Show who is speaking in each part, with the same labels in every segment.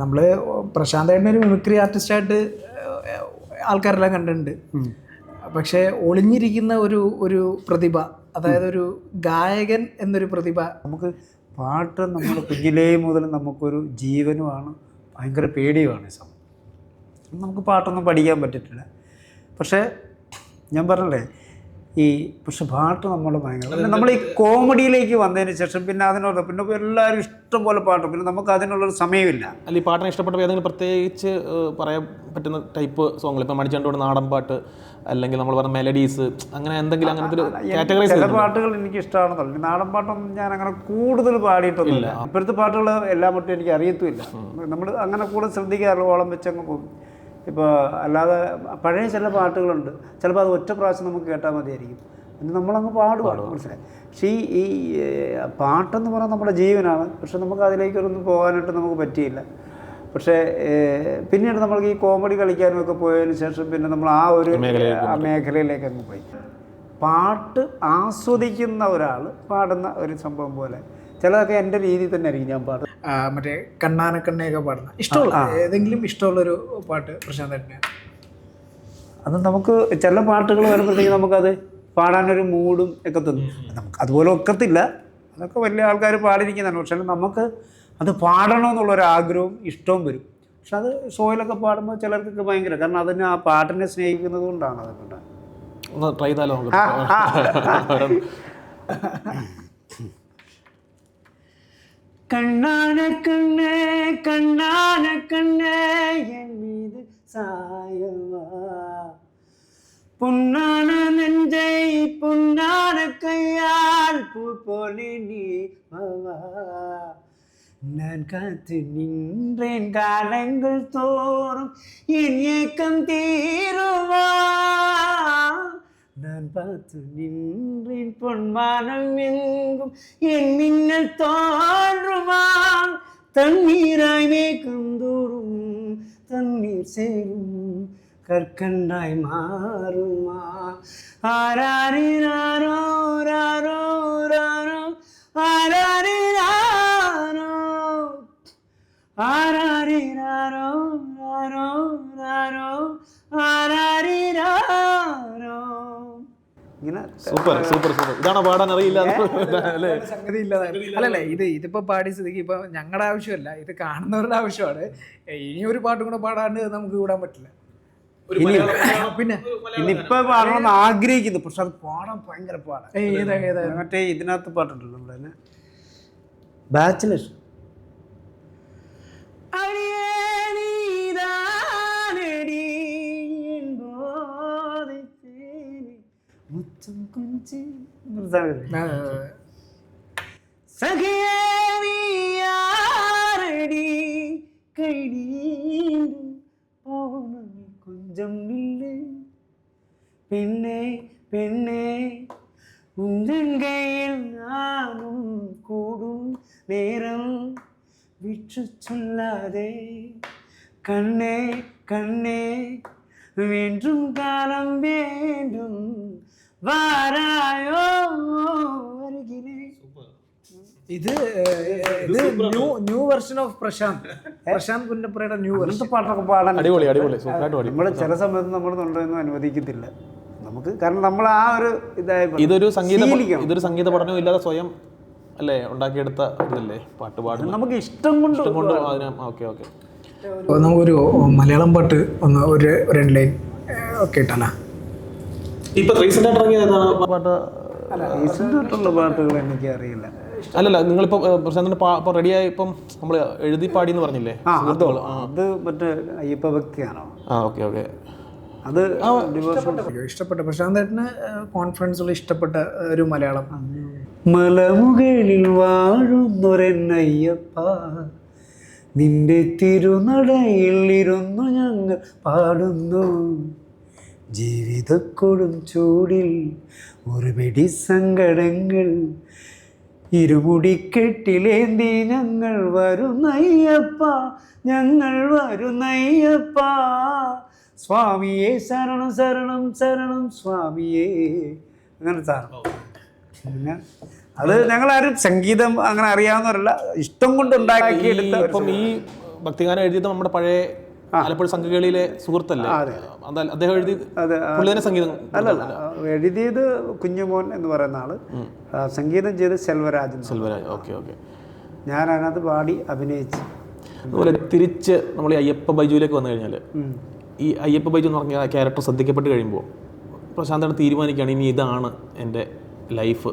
Speaker 1: നമ്മൾ പ്രശാന്തേട്ടനെ ഒരു മിമിക്രി ആർട്ടിസ്റ്റായിട്ട് ആൾക്കാരെല്ലാം കണ്ടിട്ടുണ്ട്. പക്ഷേ ഒളിഞ്ഞിരിക്കുന്ന ഒരു ഒരു പ്രതിഭ അതായത് ഒരു ഗായകൻ എന്നൊരു പ്രതിഭ.
Speaker 2: നമുക്ക് പാട്ട് നമ്മൾ കുഞ്ഞിലേ മുതൽ നമുക്കൊരു ജീവനുമാണ് ഭയങ്കര പേടിയുമാണ് ഈ സമയം. നമുക്ക് പാട്ടൊന്നും പഠിക്കാൻ പറ്റിയിട്ടില്ല പക്ഷേ ഞാൻ പറഞ്ഞല്ലേ ഈ പക്ഷെ പാട്ട് നമ്മൾ ഭയങ്കര പിന്നെ നമ്മൾ ഈ കോമഡിയിലേക്ക് വന്നതിന് ശേഷം പിന്നെ അതിനുള്ള പിന്നെ എല്ലാവരും ഇഷ്ടം പോലെ പാട്ട് പിന്നെ നമുക്ക് അതിനുള്ളൊരു സമയമില്ല.
Speaker 3: അല്ല ഈ പാട്ടിനെ ഇഷ്ടപ്പെട്ട ഏതെങ്കിലും പ്രത്യേകിച്ച് പറയാൻ പറ്റുന്ന ടൈപ്പ് സോങ്ങൾ ഇപ്പം മണിച്ചണ്ടോട് നാടൻ പാട്ട് അല്ലെങ്കിൽ നമ്മൾ പറഞ്ഞ മെലഡീസ് അങ്ങനെ എന്തെങ്കിലും അങ്ങനത്തെ ഒരു കാറ്റഗറൈസ്
Speaker 2: ചില പാട്ടുകൾ എനിക്ക് ഇഷ്ടമാണെന്നുള്ളു. നാടൻ പാട്ടൊന്നും ഞാൻ അങ്ങനെ കൂടുതൽ പാടിയിട്ടൊന്നുമില്ല. ഇപ്പോഴത്തെ പാട്ടുകൾ എല്ലാം മറ്റും എനിക്ക് അറിയത്തുമില്ല. നമ്മൾ അങ്ങനെ കൂടുതൽ ശ്രദ്ധിക്കാറില്ല. ഓളം വെച്ചങ്ങ് പോകും. ഇപ്പോൾ അല്ലാതെ പഴയ ചില പാട്ടുകളുണ്ട്. ചിലപ്പോൾ അത് ഒറ്റ പ്രാവശ്യം നമുക്ക് കേട്ടാൽ മതിയായിരിക്കും. പിന്നെ നമ്മളങ്ങ് പാടുവാണ് മനസ്സിലായി? പക്ഷേ ഈ പാട്ടെന്ന് പറഞ്ഞാൽ നമ്മുടെ ജീവനാണ്. പക്ഷെ നമുക്ക് അതിലേക്കൊന്നും പോകാനായിട്ട് നമുക്ക് പറ്റിയില്ല. പക്ഷേ പിന്നീട് നമ്മൾക്ക് ഈ കോമഡി കളിക്കാനുമൊക്കെ പോയതിന് ശേഷം പിന്നെ നമ്മൾ ആ ഒരു ആ മേഖലയിലേക്ക് അങ്ങ് പോയി. പാട്ട് ആസ്വദിക്കുന്ന ഒരാൾ പാടുന്ന ഒരു സംഭവം പോലെ ചിലതൊക്കെ എന്റെ രീതി തന്നെ ആയിരിക്കും ഞാൻ പാട്ട്
Speaker 1: ആ, മറ്റേ കണ്ണാന കണ്ണയൊക്കെ പാടുന്ന. ഇഷ്ടമുള്ള ഏതെങ്കിലും ഇഷ്ടമുള്ളൊരു പാട്ട് പ്രശാന്തേട്ടന്
Speaker 2: അത് നമുക്ക് ചില പാട്ടുകൾ വരുമ്പോഴത്തേക്കും നമുക്കത് പാടാനൊരു മൂഡും ഒക്കെ തന്നു. നമുക്ക് അതുപോലെ ഒക്കത്തില്ല. അതൊക്കെ വലിയ ആൾക്കാർ പാടിയിരിക്കുന്നതാണ്. പക്ഷേ നമുക്ക് അത് പാടണമെന്നുള്ളൊരു ആഗ്രഹവും ഇഷ്ടവും വരും. പക്ഷെ അത് ഷോയിലൊക്കെ പാടുമ്പോൾ ചിലർക്കൊക്കെ ഭയങ്കര കാരണം അതിന് ആ പാട്ടിനെ സ്നേഹിക്കുന്നത് കൊണ്ടാണ് അതൊക്കെ ഉണ്ടാകുന്നത്.
Speaker 3: ഒന്ന് ട്രൈ ചെയ്താലോ
Speaker 2: கண்ணான கண்ணே கண்ணான கண்ணே என் மீது சாயவா? பொன்னான நெஞ்சை பொன்னான கையால் பூ போலே நீ வா நான் காத்து நின்றேன் காலங்கள் தோறும் என் ஏக்கம் தீருவா. நான் பார்த்து நின்றேன் பொன்மானம் எங்கும் என் மின்னல் தோன்றுமா தண்ணீராய் மேகம் தோறும் தண்ணீர் சேரும் கற்கண்டாய் மாறுமா ஆராரிராரோ ராரோ ராரோ ஆராரிராரோ
Speaker 3: സൂപ്പർ സൂപ്പർ സൂപ്പർ. ഇതാണോ പാടാൻ അറിയില്ല അല്ലേ?
Speaker 1: സംഗതി അല്ലല്ല ഇത് ഇതിപ്പോ പാടി സ്ഥിതിക്ക് ഇപ്പൊ ഞങ്ങളുടെ ആവശ്യമല്ല ഇത് കാണുന്നവരുടെ ആവശ്യമാണ്. ഇനി ഒരു പാട്ടും കൂടെ പാടാണ്ട് നമുക്ക് വിടാൻ പറ്റില്ല. പിന്നെ?
Speaker 2: ഇനിയിപ്പോ പാടണമെന്ന് ആഗ്രഹിക്കുന്നു. പക്ഷെ അത് പാടാൻ ഭയങ്കര
Speaker 1: ഏതാ
Speaker 2: മറ്റേ ഇതിനകത്ത് പാട്ടുണ്ടല്ലോ നമ്മുടെ ബാച്ചിലേഴ്സ് கொஞ்சம் கொஞ்சம்.
Speaker 1: சகியாரடி
Speaker 2: கை நீண்டும் பௌனமி கொஞ்சம் நில்லு பெண்ணே பெண்ணே உந்தங்கையில் நானும் கூடும் நேரம் விற்று சொல்லாதே. கண்ணே கண்ணே வேண்டும் காலம் வேண்டும். വാരായോ അരികിലേ
Speaker 1: ഇത് ഇത് new new version of Prashanth. Prashanth പുന്നപ്പുറയുടെ new version
Speaker 2: പാട്ടൊക്കെ പാടാൻ
Speaker 3: അടിപൊളി അടിപൊളി
Speaker 2: നമ്മൾ ചില സമയത്ത് നമ്മൾ തൊണ്ടൊന്നും അനുവദിക്കത്തില്ല. നമുക്ക് കാരണം നമ്മൾ ആ ഒരു ഇതായി
Speaker 3: ഇതൊരു സംഗീത. ഇതൊരു സംഗീത പഠനവും ഇല്ലാതെ സ്വയം അല്ലേ ഉണ്ടാക്കിയെടുത്ത ഇതല്ലേ പാട്ട് പാടുന്നത്
Speaker 2: നമുക്ക് ഇഷ്ടം കൊണ്ട്
Speaker 3: ഇഷ്ടം കൊണ്ട് അതിന് ഓക്കെ ഓക്കെ.
Speaker 1: നമുക്കൊരു മലയാളം പാട്ട് ഒന്ന് ഒരു രണ്ട് ലൈൻ ഒക്കെ ഇട്ടല്ല
Speaker 3: ഇപ്പൊ റീസെന്റ് ആയിട്ട് ഇറങ്ങിയ ഏതാണ് പാട്ട്
Speaker 2: റീസെന്റായിട്ടുള്ള പാട്ടുകൾ എനിക്ക് അറിയില്ല
Speaker 3: അല്ലല്ല നിങ്ങളിപ്പോ പ്രശാന്തിന്റെ ഇപ്പൊ റെഡിയായി ഇപ്പം നമ്മൾ എഴുതി പാടി എന്ന് പറഞ്ഞില്ലേ
Speaker 2: അത് മറ്റേ അയ്യപ്പ ഭക്തിയാണോ?
Speaker 3: ആ ഓക്കെ ഓക്കെ.
Speaker 2: അത്
Speaker 1: ഇഷ്ടപ്പെട്ട. പ്രശാന്തേട്ടന് കോൺഫിഡൻസുള്ള ഇഷ്ടപ്പെട്ട ഒരു മലയാളം.
Speaker 2: മലമുകളിൽ വാഴുന്നൊരെന്നയ്യപ്പ നിന്റെ തിരുനടയിൽ ഇരുന്നു ഞങ്ങൾ പാടുന്നു. ജീവിതക്കൊടും ചൂടിൽ ഒരു പിടി സങ്കടങ്ങൾ ഇരുമുടിക്കെട്ടിലേന്തി ഞങ്ങൾ വരുന്നയ്യപ്പ ഞങ്ങൾ വരുന്നയ്യപ്പ. സ്വാമിയെ ശരണം ശരണം ശരണം സ്വാമിയെ. അങ്ങനെ സാധനം പിന്നെ അത് ഞങ്ങളാരും സംഗീതം അങ്ങനെ അറിയാവുന്നവരല്ല. ഇഷ്ടം കൊണ്ട് ഉണ്ടാക്കിയെടുത്ത
Speaker 3: ഇപ്പം ഈ ഭക്തിഗാനം എഴുതിയത് നമ്മുടെ പഴയ ആലപ്പുഴ സംഘകളിലെ സുഹൃത്തല്ലേ? അത് അദ്ദേഹം എഴുതി സംഗീതം
Speaker 2: അല്ലല്ല എഴുതിയത് കുഞ്ഞുമോൻ എന്ന് പറയുന്ന ആൾ. സംഗീതം ചെയ്ത് സെൽവരാജൻ
Speaker 3: സെൽവരാജ് ഓക്കെ ഓക്കെ.
Speaker 2: ഞാൻ അതിനകത്ത് പാടി അഭിനയിച്ച്.
Speaker 3: അതുപോലെ തിരിച്ച് നമ്മൾ ഈ അയ്യപ്പ ബൈജുവിലേക്ക് വന്നു കഴിഞ്ഞാൽ ഈ അയ്യപ്പ ബൈജു എന്ന് പറഞ്ഞ ക്യാരക്ടർ ശ്രദ്ധിക്കപ്പെട്ട് കഴിയുമ്പോൾ പ്രശാന്താണ് തീരുമാനിക്കുകയാണ് ഇനി ഇതാണ് എന്റെ ലൈഫ്.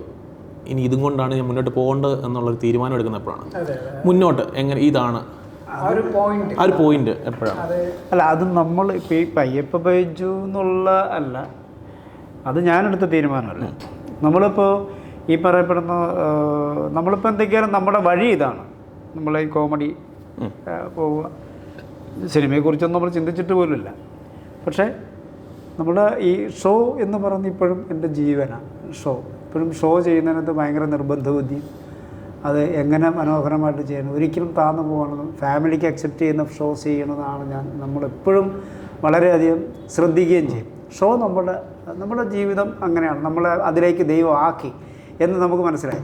Speaker 3: ഇനി ഇതും കൊണ്ടാണ് ഞാൻ മുന്നോട്ട് പോകേണ്ടത് എന്നുള്ളൊരു തീരുമാനം എടുക്കുന്നപ്പോഴാണ് മുന്നോട്ട് എങ്ങനെ ഇതാണ്
Speaker 1: ആ ഒരു പോയിന്റ്
Speaker 3: എപ്പോഴാണ്?
Speaker 2: അല്ല അത് നമ്മൾ ഇപ്പം ഈ പയ്യപ്പ ബൈജു എന്നുള്ള അല്ല. അത് ഞാനെടുത്ത തീരുമാനമല്ല. നമ്മളിപ്പോൾ ഈ പറയപ്പെടുന്ന നമ്മളിപ്പോ നമ്മളിപ്പോൾ എന്തൊക്കെയാണ് നമ്മുടെ വഴി ഇതാണ്. നമ്മൾ ഈ കോമഡി പോവുക. സിനിമയെക്കുറിച്ചൊന്നും നമ്മൾ ചിന്തിച്ചിട്ട് പോലുമില്ല. പക്ഷേ നമ്മുടെ ഈ ഷോ എന്ന് പറയുന്ന ഇപ്പോഴും എന്റെ ജീവനാണ് ഷോ ഇപ്പോഴും ഷോ ചെയ്യുന്നതിനകത്ത് ഭയങ്കര നിർബന്ധ ബുദ്ധി അത് എങ്ങനെ മനോഹരമായിട്ട് ചെയ്യണം ഒരിക്കലും താന്നു പോകണം ഫാമിലിക്ക് അക്സെപ്റ്റ് ചെയ്യുന്ന ഷോസ് ചെയ്യണമെന്നാണ് ഞാൻ നമ്മളെപ്പോഴും വളരെയധികം ശ്രദ്ധിക്കുകയും ചെയ്യും. ഷോ നമ്മുടെ നമ്മുടെ ജീവിതം അങ്ങനെയാണ്. നമ്മളെ അതിലേക്ക് ദൈവം ആക്കി എന്ന് നമുക്ക് മനസ്സിലായി.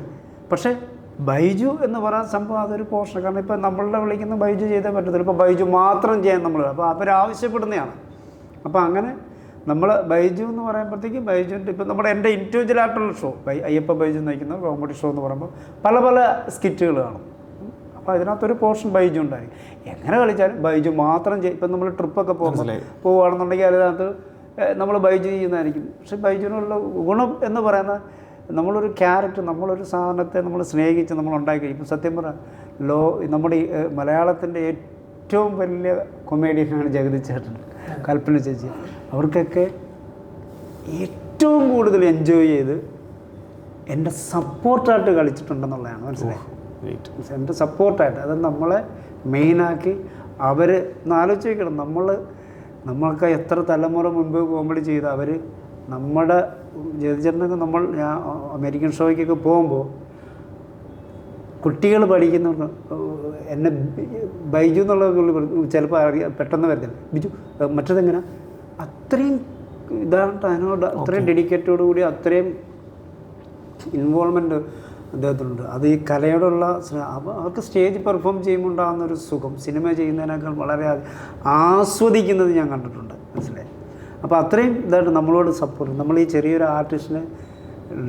Speaker 2: പക്ഷേ ബൈജു എന്ന് പറയാൻ സംഭവം അതൊരു പോഷണം കാരണം ഇപ്പം നമ്മളുടെ വിളിക്കുന്ന ബൈജു ചെയ്തേ പറ്റത്തില്ല. ഇപ്പോൾ ബൈജു മാത്രം ചെയ്യാൻ നമ്മൾ അപ്പോൾ അവരാവശ്യപ്പെടുന്നതാണ്. അപ്പോൾ അങ്ങനെ നമ്മൾ ബൈജു എന്ന് പറയുമ്പോഴത്തേക്ക് ബൈജുവിന്റെ ഇപ്പം നമ്മുടെ എന്റെ ഇൻഡിവിജ്വൽ ആയിട്ടുള്ള ഷോ ബൈ അയ്യപ്പ ബൈജു നയിക്കുന്ന കോമഡി ഷോ എന്ന് പറയുമ്പോൾ പല പല സ്കിറ്റുകൾ കാണും. അപ്പോൾ അതിനകത്തൊരു പോർഷൻ ബൈജു ഉണ്ടായി എങ്ങനെ കളിച്ചാലും ബൈജു മാത്രം ചെയ്യും ഇപ്പം നമ്മൾ ട്രിപ്പൊക്കെ പോകുമ്പോൾ പോവുകയാണെന്നുണ്ടെങ്കിൽ അതിനകത്ത് നമ്മൾ ബൈജു ചെയ്യുന്നതായിരിക്കും. പക്ഷേ ബൈജുവിനുള്ള ഗുണം എന്ന് പറയുന്ന നമ്മളൊരു ക്യാരക്ടർ നമ്മളൊരു സാധനത്തെ നമ്മൾ സ്നേഹിച്ച് നമ്മൾ ഉണ്ടാക്കി ഇപ്പം സത്യം പറഞ്ഞാൽ ലോ നമ്മുടെ ഈ മലയാളത്തിന്റെ ഏറ്റവും വലിയ കൊമേഡിയനാണ് ജഗതി ചേട്ടൻ. കൽപ്പന ചേച്ചി അവർക്കൊക്കെ ഏറ്റവും കൂടുതൽ എൻജോയ് ചെയ്ത് എന്റെ സപ്പോർട്ടായിട്ട് കളിച്ചിട്ടുണ്ടെന്നുള്ളതാണ് മനസ്സിലായി? എന്റെ സപ്പോർട്ടായിട്ട് അത് നമ്മളെ മെയിനാക്കി അവർ ആലോചിച്ച് വെക്കണം നമ്മൾ നമ്മൾക്ക് എത്ര തലമുറ മുൻപ് കോമഡി ചെയ്ത് അവർ നമ്മുടെ ജതിചേട്ടനൊക്കെ നമ്മൾ ഞാൻ അമേരിക്കൻ ഷോയ്ക്കൊക്കെ പോകുമ്പോൾ കുട്ടികൾ പഠിക്കുന്ന എന്നെ ബൈജു എന്നുള്ള ചിലപ്പോൾ അറിയാം പെട്ടെന്ന് വരുന്നില്ല ബിജു മറ്റതെങ്ങനെ? അത്രയും ഇതാണ് അതിനോട് അത്രയും ഡെഡിക്കേറ്റോടു കൂടി അത്രയും ഇൻവോൾവ്മെന്റ് അദ്ദേഹത്തിനുണ്ട്. അത് ഈ കലയോടുള്ള അവർക്ക് സ്റ്റേജ് പെർഫോം ചെയ്യുമ്പോൾ ഉണ്ടാകുന്ന ഒരു സുഖം. സിനിമ ചെയ്യുന്നതിനേക്കാൾ വളരെ ആസ്വദിക്കുന്നത് ഞാൻ കണ്ടിട്ടുണ്ട്. മനസ്സിലായി? അപ്പോൾ അത്രയും ഇതായിട്ട് നമ്മളോട് സപ്പോർട്ട് നമ്മൾ ഈ ചെറിയൊരു ആർട്ടിസ്റ്റിനെ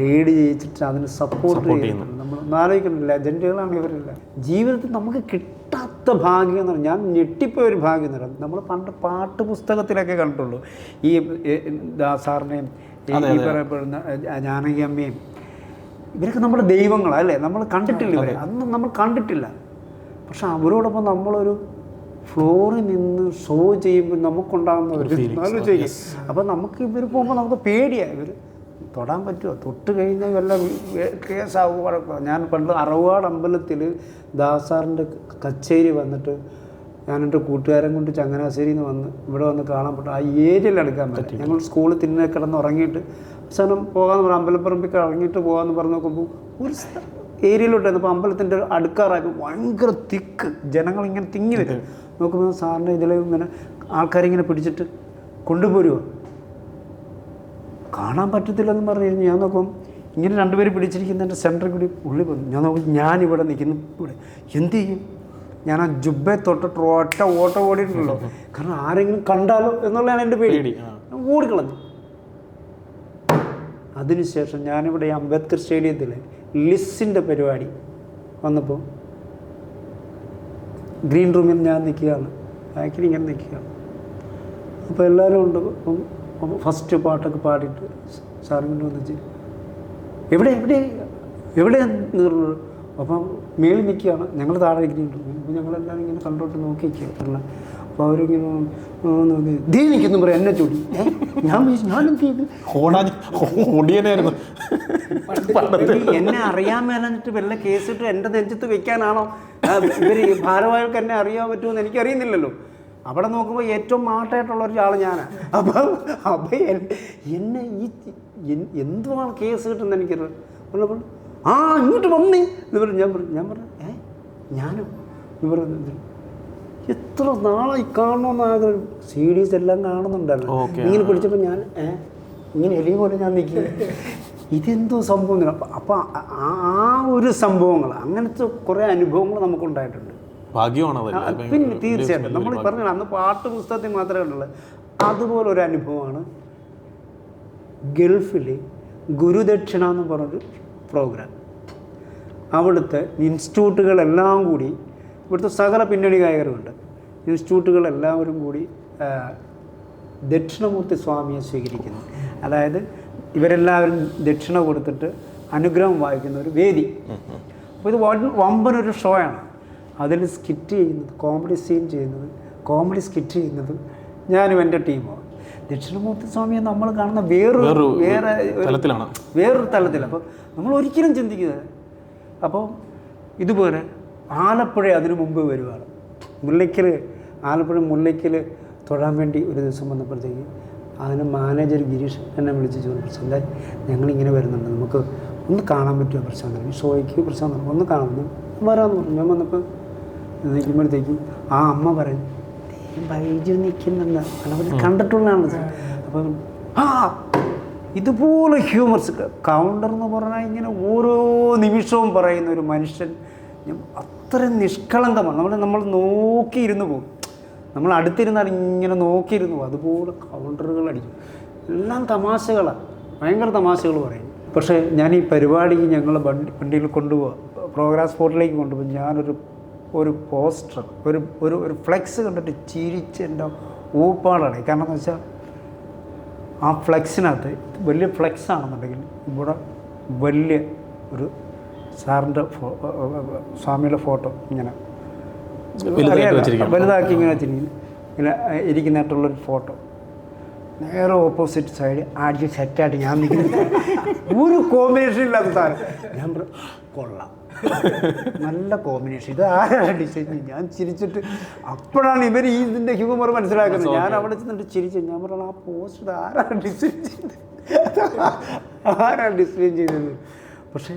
Speaker 2: ലീഡ് ചെയ്യിച്ചിട്ട് അതിന് സപ്പോർട്ട് ചെയ്യുന്നുണ്ട്. ആലോചിക്കണം ലെജൻഡുകളാണ് ഇവരില്ല? ജീവിതത്തിൽ നമുക്ക് കിട്ടാത്ത ഭാഗ്യം എന്ന് പറഞ്ഞാൽ ഞാൻ ഞെട്ടിപ്പോയ ഒരു ഭാഗ്യം എന്ന് പറയുന്നത് നമ്മൾ പണ്ട് പാട്ട് പുസ്തകത്തിലൊക്കെ കണ്ടിട്ടുള്ളൂ. ഈ ദാസാറിനെയും ഈ പറയപ്പെടുന്ന ജാനകി അമ്മയും. ഇവരൊക്കെ നമ്മുടെ ദൈവങ്ങളാണ് അല്ലേ? നമ്മൾ കണ്ടിട്ടില്ല ഇവരെ. അന്നും നമ്മൾ കണ്ടിട്ടില്ല. പക്ഷെ അവരോടൊപ്പം നമ്മളൊരു ഫ്ലോറിൽ നിന്ന് ഷോ ചെയ്യുമ്പോൾ നമുക്കുണ്ടാകുന്ന ഒരു ആലോചിക്കുക അപ്പം നമുക്ക് ഇവർ പോകുമ്പോൾ നമുക്ക് പേടിയാണ് ഇവർ തൊടാൻ പറ്റുമോ? തൊട്ട് കഴിഞ്ഞാൽ വല്ല കേസാവും വഴക്കോ? ഞാൻ പണ്ട് അറവാട് അമ്പലത്തിൽ ദാസാറിന്റെ കച്ചേരി വന്നിട്ട് ഞാൻ എന്റെ കൂട്ടുകാരൻ കൊണ്ട് ചങ്ങനാശ്ശേരിയിൽ നിന്ന് വന്ന് ഇവിടെ വന്ന് കാണാൻ പറ്റും ആ ഏരിയയിൽ എടുക്കാൻ പറ്റും. ഞങ്ങൾ സ്കൂളിൽ തിന്നെ കിടന്ന് ഉറങ്ങിയിട്ട് അവസാനം പോകാമെന്ന് പറഞ്ഞാൽ അമ്പലപ്പറമ്പിൽ ഇറങ്ങിയിട്ട് പോകാമെന്ന് പറഞ്ഞ് നോക്കുമ്പോൾ ഒരു ഏരിയയിലോട്ടായിരുന്നു. അപ്പോൾ അമ്പലത്തിന്റെ അടുക്കാറായപ്പോൾ ഭയങ്കര തിക്ക്. ജനങ്ങൾ ഇങ്ങനെ തിങ്ങി വരും. നോക്കുമ്പോൾ സാറിന്റെ ഇതിൽ ഇങ്ങനെ ആൾക്കാരിങ്ങനെ പിടിച്ചിട്ട് കൊണ്ടുപോരുമോ കാണാൻ പറ്റത്തില്ലെന്ന് പറഞ്ഞു കഴിഞ്ഞാൽ ഞാൻ നോക്കും ഇങ്ങനെ രണ്ടുപേര് പിടിച്ചിരിക്കുന്നതിന്റെ സെന്ററിൽ കൂടി ഉള്ളിൽ വന്നു ഞാൻ നോക്കും ഞാനിവിടെ നിൽക്കുന്നു ഇവിടെ. എന്ത് ചെയ്യും? ഞാൻ ആ ജുബെ തൊട്ടിട്ട് ഒറ്റ ഓട്ടം ഓടിയിട്ടുണ്ടല്ലോ. കാരണം ആരെങ്കിലും കണ്ടാലോ എന്നുള്ളതാണ് എന്റെ പേടി. ഓടിക്കളഞ്ഞു. അതിനുശേഷം ഞാനിവിടെ ഈ അംബേദ്കർ സ്റ്റേഡിയത്തിൽ ലിസിന്റെ പരിപാടി വന്നപ്പോൾ ഗ്രീൻ റൂമിൽ ഞാൻ നിൽക്കുകയാണ്. ബാക്കിൽ ഇങ്ങനെ നിൽക്കുകയാണ്. അപ്പോൾ എല്ലാവരും ഉണ്ട്. അപ്പം അപ്പം ഫസ്റ്റ് പാട്ടൊക്കെ പാടിയിട്ട് സാറിങ്ങനെ വന്നിച്ച് എവിടെ എവിടെ എവിടെ നീറുന്നത് അപ്പം മേളിൽ നിൽക്കുകയാണ്. ഞങ്ങൾ താഴെ ഇരിക്കുന്നുണ്ട്. അപ്പോൾ ഞങ്ങളെല്ലാവരും ഇങ്ങനെ കണ്ടോട്ട് നോക്കി നിൽക്കുക അപ്പോൾ അവരിങ്ങനെ നോക്കി, ദേ നിൽക്കുന്നു പറയും എന്നെ ചൂടി. ഞാൻ ഞാനും ഞാൻ എന്ത് ചെയ്തു?
Speaker 3: ഓടിയനായിരുന്നു
Speaker 2: എന്നെ അറിയാൻ മേലഞ്ഞിട്ട് വല്ല കേസിട്ട് എന്റെ നെഞ്ചത്ത് വെക്കാനാണോ? ഇവർ ഭാരവാഹികൾക്ക് എന്നെ അറിയാൻ പറ്റുമെന്ന് എനിക്കറിയുന്നില്ലല്ലോ. അവിടെ നോക്കുമ്പോൾ ഏറ്റവും മാട്ടായിട്ടുള്ള ഒരാൾ ഞാനാണ് അപ്പം അപ്പോൾ എന്നെ ഈ എന്തുമാണ് കേസ് കിട്ടുന്നത് എനിക്ക് പറഞ്ഞപ്പോൾ ആ ഇങ്ങോട്ട് വന്നേ. എന്ന് പറഞ്ഞു ഞാൻ പറഞ്ഞു ഞാൻ പറഞ്ഞു ഏ ഞാനോ? എന്ന് പറഞ്ഞു എത്ര നാളായി കാണണമെന്ന് ആഗ്രഹം. സി ഡീസ് എല്ലാം കാണുന്നുണ്ടല്ലോ. ഇങ്ങനെ പിടിച്ചപ്പോൾ ഞാൻ ഏ ഇങ്ങനെ എലി പോലെ ഞാൻ നിൽക്കുക ഇതെന്തോ സംഭവം അപ്പം അപ്പം ആ ആ ഒരു സംഭവങ്ങൾ അങ്ങനത്തെ കുറേ അനുഭവങ്ങൾ നമുക്കുണ്ടായിട്ടുണ്ട്.
Speaker 3: ഭാഗ്യമാണ്
Speaker 2: പിന്നെ തീർച്ചയായിട്ടും. നമ്മൾ പറഞ്ഞു അന്ന് പാട്ട് പുസ്തകത്തിൽ മാത്രമേ ഉള്ളൂ. അതുപോലെ ഒരു അനുഭവമാണ് ഗൾഫിൽ ഗുരുദക്ഷിണ എന്ന് പറഞ്ഞൊരു പ്രോഗ്രാം. അവിടുത്തെ ഇൻസ്റ്റിറ്റ്യൂട്ടുകളെല്ലാം കൂടി ഇവിടുത്തെ സകല പിന്നണി ഗായകരുമുണ്ട്. ഇൻസ്റ്റിറ്റ്യൂട്ടുകളെല്ലാവരും കൂടി ദക്ഷിണമൂർത്തി സ്വാമിയെ സ്വീകരിക്കുന്നു. അതായത് ഇവരെല്ലാവരും ദക്ഷിണ കൊടുത്തിട്ട് അനുഗ്രഹം വായിക്കുന്ന ഒരു വേദി. അപ്പോൾ ഇത് വൻ വമ്പനൊരു ഷോയാണ്. ആണ് അതിൽ സ്കിറ്റ് ചെയ്യുന്നത് കോമഡി സീൻ ചെയ്യുന്നത് കോമഡി സ്കിറ്റ് ചെയ്യുന്നത് ഞാനും എന്റെ ടീമും ദക്ഷിണമൂർത്തി സ്വാമിയെ നമ്മൾ കാണുന്ന വേറൊരു വേറെ
Speaker 3: തലത്തിലാണ്.
Speaker 2: വേറൊരു തലത്തിൽ അപ്പോൾ നമ്മൾ ഒരിക്കലും ചിന്തിക്കുന്നത് അപ്പോൾ ഇതുപോലെ ആലപ്പുഴ അതിനു മുമ്പ് വരുവാണ്. മുല്ലയ്ക്കൽ ആലപ്പുഴ മുല്ലയ്ക്കൽ തൊഴാൻ വേണ്ടി ഒരു ദിവസം വന്നപ്പോഴത്തേക്ക് അതിന് മാനേജർ ഗിരീഷ് എന്നെ വിളിച്ച് ചോദിച്ചു പ്രശാന്ത ഞങ്ങളിങ്ങനെ വരുന്നുണ്ട്. നമുക്ക് ഒന്ന് കാണാൻ പറ്റുമോ പ്രശ്നം ഈ ഷോയ്ക്ക് പ്രശ്നം ഒന്ന് കാണുന്നു വരാമെന്ന് പറഞ്ഞു. ഞാൻ വന്നപ്പോൾ നിൽക്കുമ്പോഴത്തേക്കും ആ അമ്മ പറയും "ദേ ബൈജു നിൽക്കുന്നുണ്ട്. അല്ല കണ്ടിട്ടുള്ളതാണ് അപ്പം ആ ഇതുപോലെ ഹ്യൂമർസ് കൗണ്ടർ എന്ന് പറഞ്ഞാൽ ഇങ്ങനെ ഓരോ നിമിഷവും പറയുന്ന ഒരു മനുഷ്യൻ അത്ര അത്രയും നിഷ്കളങ്കമാണ്. നമ്മൾ നമ്മൾ നോക്കിയിരുന്നു പോകും നമ്മൾ അടുത്തിരുന്നാൽ ഇങ്ങനെ നോക്കിയിരുന്നു പോകും അതുപോലെ കൗണ്ടറുകൾ അടിക്കും. എല്ലാം തമാശകളാണ്. ഭയങ്കര തമാശകൾ പറയും. പക്ഷേ ഞാൻ ഈ പരിപാടിക്ക് ഞങ്ങൾ വണ്ടി വണ്ടിയിൽ കൊണ്ടുപോകാം പ്രോഗ്രാം സ്പോട്ടിലേക്ക് കൊണ്ടുപോകും ഞാനൊരു ഒരു പോസ്റ്റർ ഒരു ഒരു ഒരു ഫ്ലെക്സ് കണ്ടിട്ട് ചിരിച്ച് എന്റെ ഊപ്പാടാണ്. കാരണം എന്ന് വെച്ചാൽ ആ ഫ്ലെക്സിനകത്ത് വലിയ ഫ്ലെക്സ് ആണെന്നുണ്ടെങ്കിൽ ഇവിടെ വലിയ ഒരു സാറിന്റെ സ്വാമിയുടെ ഫോട്ടോ ഇങ്ങനെ. വലുതാക്കി ഇങ്ങനെ വെച്ചിരിക്കുന്നു. ഇങ്ങനെ ഇരിക്കുന്നതായിട്ടുള്ളൊരു ഫോട്ടോ. നേരെ ഓപ്പോസിറ്റ് സൈഡ് ആദ്യം സെറ്റായിട്ട് ഞാൻ നിൽക്കുന്നു. ഒരു കോമ്പിനേഷൻ ഇല്ലാത്ത സാധനം. ഞാൻ കൊള്ളാം. നല്ല കോമ്പിനേഷൻ ഇത് ആരാണ് ഡിസൈൻ ഞാൻ ചിരിച്ചിട്ട് അപ്പോഴാണ് ഇവർ ഈ ഇതിന്റെ ഹ്യൂമർ മനസ്സിലാക്കുന്നത്. ഞാൻ അവിടെ ചെന്നിട്ട് ചിരിച്ചു ഞാൻ പറഞ്ഞു ആ പോസ്റ്റ് ആരാണ് ഡിസൈൻ ചെയ്തത് ആരാണ് ഡിസൈൻ ചെയ്തത്? പക്ഷേ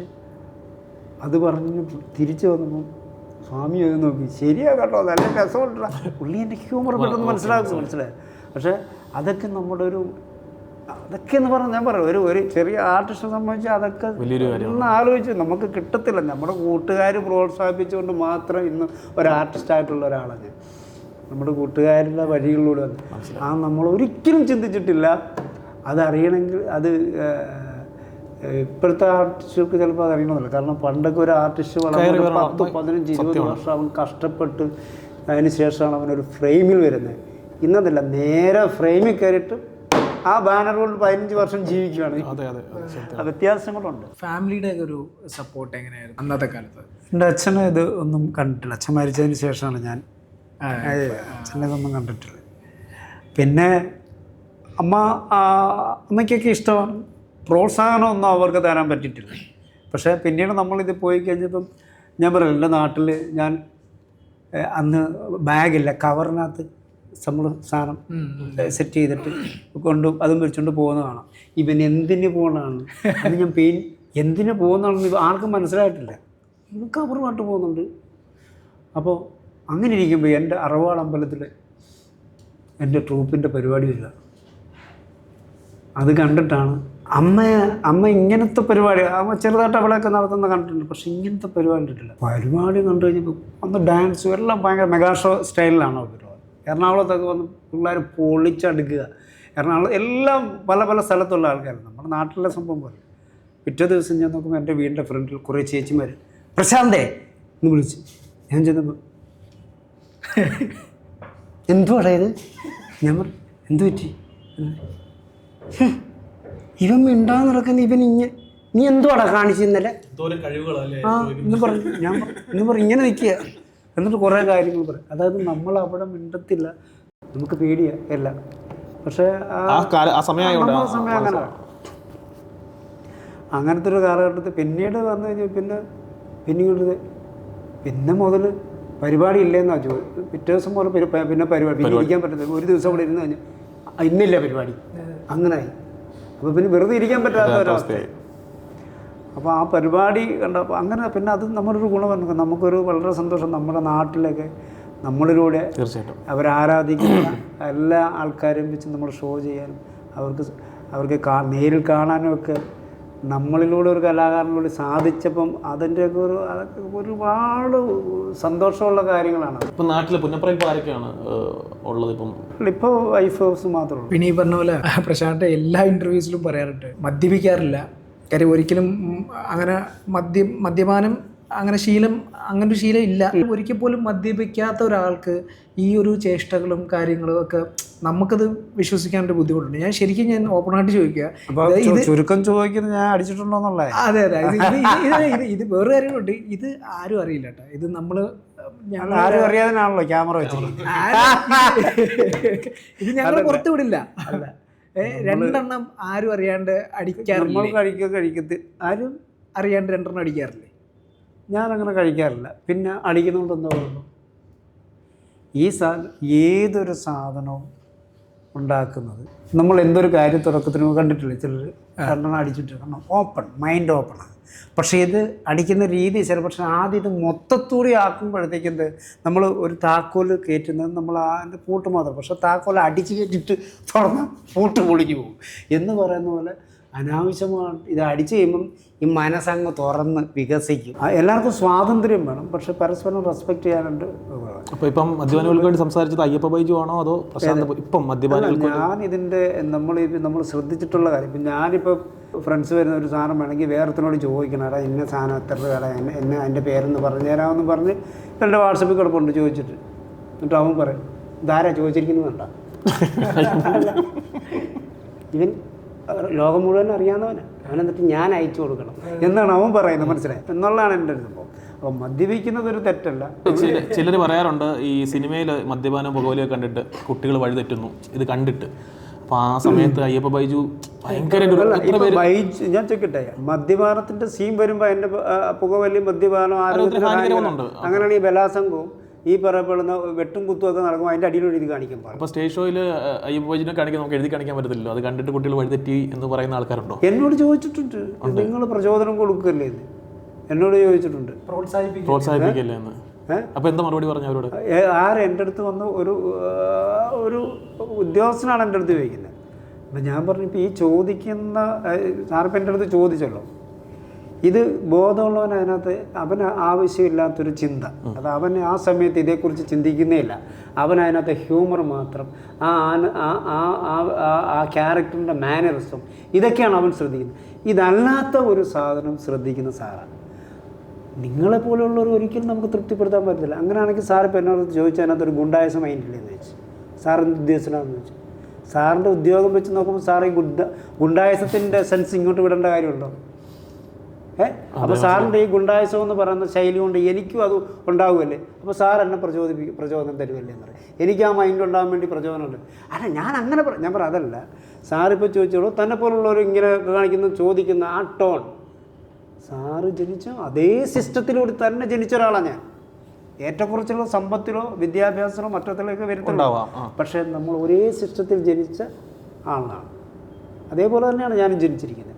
Speaker 2: അത് പറഞ്ഞ് തിരിച്ചു വന്നപ്പോൾ സ്വാമി അത് നോക്കി. ശരിയാ കേട്ടോ നല്ല രസമുണ്ടാ പുള്ളി എന്റെ ഹ്യൂമർ പെട്ടെന്ന് മനസ്സിലാക്കുന്നു മനസ്സിലായി. പക്ഷേ അതൊക്കെ നമ്മുടെ ഒരു അതൊക്കെ എന്ന് പറഞ്ഞാൽ ഞാൻ പറയാം ഒരു ഒരു ചെറിയ ആർട്ടിസ്റ്റിനെ സംബന്ധിച്ച് അതൊക്കെ
Speaker 3: വലിയൊരു
Speaker 2: ഒന്ന് ആലോചിച്ച് നമുക്ക് കിട്ടത്തില്ല. നമ്മുടെ കൂട്ടുകാർ പ്രോത്സാഹിപ്പിച്ചുകൊണ്ട് മാത്രം ഇന്ന് ഒരു ആർട്ടിസ്റ്റ് ആയിട്ടുള്ള ഒരാളാണ്. ഞാൻ നമ്മുടെ കൂട്ടുകാരുടെ വഴികളിലൂടെ വന്ന്. ആ നമ്മൾ ഒരിക്കലും ചിന്തിച്ചിട്ടില്ല. അതറിയണമെങ്കിൽ അത് ഇപ്പോഴത്തെ ആർട്ടിസ്റ്റുകൾക്ക് ചിലപ്പോൾ അത് അറിയണമെന്നില്ല. കാരണം പണ്ടൊക്കെ ഒരു ആർട്ടിസ്റ്റ്
Speaker 3: വളരെ.
Speaker 2: പത്ത് പതിനഞ്ച് ഇരുപത് വർഷം അവൻ കഷ്ടപ്പെട്ട് അതിന് ശേഷമാണ് അവനൊരു ഫ്രെയിമിൽ വരുന്നത്. ഇന്നതല്ല നേരെ ഫ്രെയിമിൽ കയറിയിട്ട് ആ ബാനർ കൊണ്ട് പതിനഞ്ച് വർഷം ജീവിക്കുകയാണ്
Speaker 3: അതെ അതെ
Speaker 2: വ്യത്യാസങ്ങളുണ്ട്.
Speaker 1: ഫാമിലിയുടെ ഒരു സപ്പോർട്ട് എങ്ങനെയായിരുന്നു അന്നത്തെ കാലത്ത്?
Speaker 2: എന്റെ അച്ഛനെ ഇത് ഒന്നും കണ്ടിട്ടില്ല. അച്ഛൻ മരിച്ചതിന് ശേഷമാണ് ഞാൻ. അച്ഛനെ ഇതൊന്നും കണ്ടിട്ടില്ല. പിന്നെ അമ്മ ആ, അമ്മയ്ക്കൊക്കെ ഇഷ്ടമാണ്. പ്രോത്സാഹനമൊന്നും അവർക്ക് തരാൻ പറ്റിയിട്ടില്ല. പക്ഷേ പിന്നീട് നമ്മളിത് പോയി കഴിഞ്ഞപ്പം ഞാൻ പറയാം എന്റെ നാട്ടിൽ ഞാൻ അന്ന് ബാഗില്ല കവറിനകത്ത് നമ്മൾ സാധനം സെറ്റ് ചെയ്തിട്ട് കൊണ്ട് അതും വെച്ചുകൊണ്ട് പോകുന്ന കാണാം. ഇവൻ എന്തിന് പോകണതാണ് അത് ഞാൻ പെയിൻ എന്തിന് പോകുന്നതാണെന്ന് ഇവ ആർക്കും മനസ്സിലായിട്ടില്ല. ഇവൻ അപൂർവമായിട്ട് പോകുന്നുണ്ട്. അപ്പോൾ അങ്ങനെ ഇരിക്കുമ്പോൾ എന്റെ അറവാട് അമ്പലത്തിൽ എന്റെ ട്രൂപ്പിന്റെ പരിപാടി വരിക. അത് കണ്ടിട്ടാണ് അമ്മ അമ്മ ഇങ്ങനത്തെ പരിപാടി അമ്മ ചെറുതായിട്ട് അവിടെയൊക്കെ നടത്തുന്ന കണ്ടിട്ടുണ്ട്. പക്ഷെ ഇങ്ങനത്തെ പരിപാടി കണ്ടിട്ടില്ല. പരിപാടി കണ്ടു കഴിഞ്ഞപ്പോൾ അന്ന് ഡാൻസും എല്ലാം ഭയങ്കര മെഗാഷോ സ്റ്റൈലിലാണ് പരിപാടി എറണാകുളത്തൊക്കെ വന്ന് പിള്ളേർ പൊളിച്ചടുക്കുക. എറണാകുളം എല്ലാം പല പല സ്ഥലത്തുള്ള ആൾക്കാരാണ്. നമ്മുടെ നാട്ടിലെ സംഭവം പോലെ. പിറ്റേ ദിവസം ഞാൻ നോക്കുമ്പോൾ എന്റെ വീടിന്റെ ഫ്രണ്ടിൽ കുറേ ചേച്ചിമാർ പ്രശാന്തേ എന്ന് വിളിച്ച്. ഞാൻ ചെന്നപ്പോൾ എന്തുവാടാ ഇത്? ഞാൻ പറഞ്ഞു എന്തു പറ്റി? ഇവൻ മിണ്ടാൻ നടക്കുന്ന ഇവൻ ഇങ്ങനെ നീ എന്തുവാടാ കാണിച്ചു ഇന്നലെ? ആ എന്ന് പറഞ്ഞു. ഞാൻ എന്ന് പറഞ്ഞു ഇങ്ങനെ നിൽക്കുക. എന്നിട്ട് കുറേ കാര്യങ്ങൾ പറയും. അതായത് നമ്മൾ അവിടെ മിണ്ടത്തില്ല. നമുക്ക് പേടിയ എല്ലാം. പക്ഷേ സമയം അങ്ങനെ. അങ്ങനത്തെ ഒരു കാലഘട്ടത്തിൽ പിന്നീട് വന്നു കഴിഞ്ഞാൽ പിന്നെ പിന്നീട് പിന്നെ മുതൽ പരിപാടി ഇല്ലെന്നാ ചോദിച്ചു പിറ്റേ ദിവസം പോലെ പിന്നെ പരിപാടി പിന്നെ ഇരിക്കാൻ പറ്റത്തില്ല. ഒരു ദിവസം കൂടെ ഇരുന്ന് കഴിഞ്ഞാൽ "ആ, ഇന്നില്ല പരിപാടി. അങ്ങനായി. അപ്പോൾ പിന്നെ വെറുതെ ഇരിക്കാൻ പറ്റാത്ത
Speaker 3: ഒരവസ്ഥയായി.
Speaker 2: അപ്പോൾ ആ പരിപാടി കണ്ടപ്പോൾ അങ്ങനെ പിന്നെ അത് നമ്മളൊരു ഗുണം നമുക്കൊരു വളരെ സന്തോഷം. നമ്മുടെ നാട്ടിലൊക്കെ നമ്മളിലൂടെ
Speaker 3: തീർച്ചയായിട്ടും.
Speaker 2: അവരാരാധിക്കുന്ന എല്ലാ ആൾക്കാരെയും വെച്ച് നമ്മൾ ഷോ ചെയ്യാനും അവർക്ക് അവർക്ക് കാ നേരിൽ കാണാനും ഒക്കെ നമ്മളിലൂടെ ഒരു കലാകാരനിലൂടെ സാധിച്ചപ്പം അതിന്റെയൊക്കെ ഒരു അതൊക്കെ ഒരുപാട് സന്തോഷമുള്ള കാര്യങ്ങളാണ്.
Speaker 3: ഇപ്പം നാട്ടിൽ ആരൊക്കെയാണ് ഏഹ്, ഉള്ളത് ഇപ്പം?
Speaker 2: ഇപ്പോൾ വൈഫ് ഹൗസ് മാത്രമേ ഉള്ളൂ.
Speaker 1: പിന്നെ ഈ പറഞ്ഞ പോലെ പ്രശാന്ത് എല്ലാ ഇന്റർവ്യൂസിലും പറയാറുണ്ട്. മദ്യപിക്കാറില്ല. കാര്യം ഒരിക്കലും അങ്ങനെ മദ്യം മദ്യപാനം അങ്ങനെ ശീലം അങ്ങനെ ഒരു ശീലം ഇല്ല. ഒരിക്കൽ പോലും മദ്യപിക്കാത്ത ഒരാൾക്ക് ഈ ഒരു ചേഷ്ടകളും കാര്യങ്ങളും ഒക്കെ നമുക്കത് വിശ്വസിക്കാൻ ഒരു ബുദ്ധിമുട്ടുണ്ട്. ഞാൻ ശരിക്കും ഞാൻ ഓപ്പൺ
Speaker 2: ആയിട്ട് ചോദിക്കുക ചുരുക്കം ചോദിക്കുന്നത് ഞാൻ അടിച്ചിട്ടുണ്ടോന്നുള്ളത്
Speaker 1: അതെ അതെ. ഇത് ഇത് വേറെ കാര്യങ്ങളുണ്ട് ഇത് ആരും അറിയില്ല കേട്ടോ. ഇത് നമ്മൾ
Speaker 2: ആരും അറിയാതിനാണല്ലോ ക്യാമറ വെച്ചിരിക്കുന്നത്.
Speaker 1: ഇത് ഞങ്ങൾ പുറത്തു വിടില്ല. രണ്ടെണ്ണം ആരും അറിയാണ്ട് അടിക്കാറില്ല?
Speaker 2: കഴിക്കുക കഴിക്കത്ത് ആരും
Speaker 1: അറിയാണ്ട് രണ്ടെണ്ണം അടിക്കാറില്ലേ?
Speaker 2: അങ്ങനെ കഴിക്കാറില്ല. പിന്നെ അടിക്കുന്നതുകൊണ്ട് എന്താ പറയുന്നു? ഈ സാ ഏതൊരു സാധനവും ഉണ്ടാക്കുന്നത്. നമ്മൾ എന്തൊരു കാര്യം തുറക്കത്തിന് കണ്ടിട്ടില്ല? ചിലർ രണ്ടെണ്ണം അടിച്ചിട്ട് കാരണം ഓപ്പൺ മൈൻഡ് ഓപ്പണാണ് പക്ഷേ ഇത് അടിക്കുന്ന രീതി ചില പക്ഷേ ആദ്യം ഇത് മൊത്തത്തൂടി ആക്കുമ്പോഴത്തേക്ക് എന്ത്? നമ്മൾ ഒരു താക്കോൽ കയറ്റുന്നത് നമ്മൾ അതിന്റെ പൂട്ട് മാത്രം പക്ഷേ താക്കോൽ അടിച്ച് കയറ്റിട്ട് തുറന്ന് പൂട്ട് പൊളിഞ്ഞു പോകും. എന്ന് പറയുന്ന പോലെ അനാവശ്യമാണ്. ഇത് അടിച്ചു കഴിയുമ്പം ഈ മനസ്സങ്ങ് തുറന്ന് വികസിക്കും. എല്ലാവർക്കും സ്വാതന്ത്ര്യം വേണം. പക്ഷെ പരസ്പരം റെസ്പെക്ട് ചെയ്യാനുണ്ട്.
Speaker 3: അപ്പോൾ ഇപ്പം മദ്യപാനികൾക്ക് വേണ്ടി സംസാരിച്ചത് അയ്യപ്പ ബൈജു ആണോ അതോ ഇപ്പം മദ്യപാനികൾക്ക്
Speaker 2: ഞാൻ ഇതിന്റെ നമ്മൾ നമ്മൾ ശ്രദ്ധിച്ചിട്ടുള്ള കാര്യം. ഇപ്പം ഞാനിപ്പോൾ ഫ്രണ്ട്സ് വരുന്ന ഒരു സാധനം വേണമെങ്കിൽ വേറെത്തിനോട് ചോദിക്കണം. എടാ ഇന്ന സാധനം എത്ര രൂപ എന്നെ എന്നെ അതിന്റെ പേരെന്ന് പറഞ്ഞു തരാമെന്ന് പറഞ്ഞ് എന്റെ വാട്സപ്പിൽ കിടപ്പുണ്ട് ചോദിച്ചിട്ട്. എന്നിട്ട് അവൻ പറയും ഇതാരാ ചോദിച്ചിരിക്കുന്നതുണ്ട ഇവൻ ലോകം മുഴുവൻ അറിയാവുന്നവനാണ് അവൻ എന്നിട്ട് ഞാൻ അയച്ചു കൊടുക്കണം. എന്നാണ് അവൻ പറയുന്നത്. മനസ്സിലായി? എന്നുള്ളതാണ് എന്റെ ഒരു സംഭവം. അപ്പോൾ മദ്യപിക്കുന്നത് ഒരു തെറ്റല്ല
Speaker 3: ചിലർ പറയാറുണ്ട് ഈ സിനിമയിൽ മദ്യപാനം പുകവലിയൊക്കെ കണ്ടിട്ട് കുട്ടികൾ വഴിതെറ്റുന്നു ഇത് കണ്ടിട്ട്. അപ്പോൾ ആ സമയത്ത് അയ്യപ്പ ബൈജു ഭയങ്കര
Speaker 2: ബൈജ് ഞാൻ ചോദിക്കട്ടെ മദ്യപാനത്തിന്റെ സീൻ വരുമ്പോ അതിന്റെ ആ, പുകവലി മദ്യപാനം ആരോഗ്യത്തിന് അങ്ങനെയാണ് ഈ ബലാസംഗവും ഈ പറയപ്പെടുന്ന വെട്ടും കുത്തും ഒക്കെ നടക്കുമ്പോൾ അതിന്റെ അടിയിൽ എഴുതി കാണിക്കാൻ പറയും
Speaker 3: അപ്പോൾ സ്റ്റേജ് ഷോയിൽ അയ്യപ്പ ബൈജുനെ കാണിക്കാൻ നമുക്ക് എഴുതി കാണിക്കാൻ പറ്റത്തില്ലല്ലോ. അത് കണ്ടിട്ട് കുട്ടികൾ വഴിതെറ്റി എന്ന് പറയുന്ന ആൾക്കാരുണ്ടോ?
Speaker 2: എന്നോട് ചോദിച്ചിട്ടുണ്ട്. നിങ്ങൾ പ്രചോദനം കൊടുക്കല്ലേ എന്ന്. എന്നോട് ചോദിച്ചിട്ടുണ്ട്.
Speaker 1: പ്രോത്സാഹിപ്പിക്കും
Speaker 3: പ്രോത്സാഹിപ്പിക്കല്ലേ എന്ന്. അപ്പോൾ എന്താ മറുപടി പറഞ്ഞു അവരോട്?
Speaker 2: ആരെ ആര് എന്റെ അടുത്ത് വന്ന ഒരു ഒരു ഉദ്യോഗസ്ഥനാണ് എന്റെ അടുത്ത് ചോദിക്കുന്നത്. അപ്പം ഞാൻ പറഞ്ഞു ഇപ്പോൾ ഈ ചോദിക്കുന്ന സാറിപ്പം എന്റെ അടുത്ത് ചോദിച്ചല്ലോ. ഇത് ബോധമുള്ളവൻ അതിനകത്ത് അവന് ആവശ്യമില്ലാത്തൊരു ചിന്ത. അത് അവൻ ആ സമയത്ത് ഇതേക്കുറിച്ച് ചിന്തിക്കുന്നേ ഇല്ല. അവൻ അതിനകത്ത് ഹ്യൂമർ മാത്രം ആ ആ ക്യാരക്ടറിന്റെ മാനറിസം ഇതൊക്കെയാണ് അവൻ ശ്രദ്ധിക്കുന്നത്. ഇതല്ലാത്ത ഒരു സാധനം ശ്രദ്ധിക്കുന്ന സാറാണ്. നിങ്ങളെപ്പോലുള്ളവർ ഒരിക്കലും നമുക്ക് തൃപ്തിപ്പെടുത്താൻ പറ്റത്തില്ല. അങ്ങനെയാണെങ്കിൽ സാർ ഇപ്പോൾ എന്നോട് ചോദിച്ചാൽ അതിനകത്ത് ഒരു ഗുണ്ടായസം മൈൻഡില്ലെന്ന് ചോദിച്ചു. സാർ എന്ത് ഉദ്ദേശിച്ചതാണെന്ന് ചോദിച്ചു. സാറിന്റെ ഉദ്യോഗം വെച്ച് നോക്കുമ്പോൾ സാർ ഈ ഗുണ്ട ഗുണ്ടായസത്തിന്റെ സെൻസ് ഇങ്ങോട്ട് വിടേണ്ട കാര്യമുണ്ടോ? ഏ? അപ്പോൾ സാറിന്റെ ഈ ഗുണ്ടായസം എന്ന് പറയുന്ന ശൈലി കൊണ്ട് എനിക്കും അത് ഉണ്ടാവുമല്ലേ അപ്പോൾ സാർ എന്നെ പ്രചോദിപ്പിക്കും പ്രചോദനം തരുമല്ലേ എന്ന് പറയും. എനിക്ക് ആ മൈൻഡ് ഉണ്ടാകാൻ വേണ്ടി പ്രചോദനമുണ്ട്. അല്ല ഞാൻ അങ്ങനെ പറ ഞാൻ പറ അതല്ല. സാറിപ്പോൾ ചോദിച്ചോളൂ തന്നെ പോലുള്ളവർ ഇങ്ങനെ കാണിക്കുന്ന ചോദിക്കുന്ന ആ ടോൺ സാറ് ജനിച്ച അതേ സിസ്റ്റത്തിലൂടെ തന്നെ ജനിച്ച ഒരാളാണ് ഞാൻ. ഏറ്റക്കുറച്ചിലോ സമ്പത്തിലോ വിദ്യാഭ്യാസത്തിലോ മറ്റത്തിലൊക്കെ
Speaker 3: വരുന്നുണ്ടാവാം
Speaker 2: പക്ഷേ നമ്മൾ ഒരേ സിസ്റ്റത്തിൽ ജനിച്ച ആളാണ്. അതേപോലെ തന്നെയാണ് ഞാനും ജനിച്ചിരിക്കുന്നത്.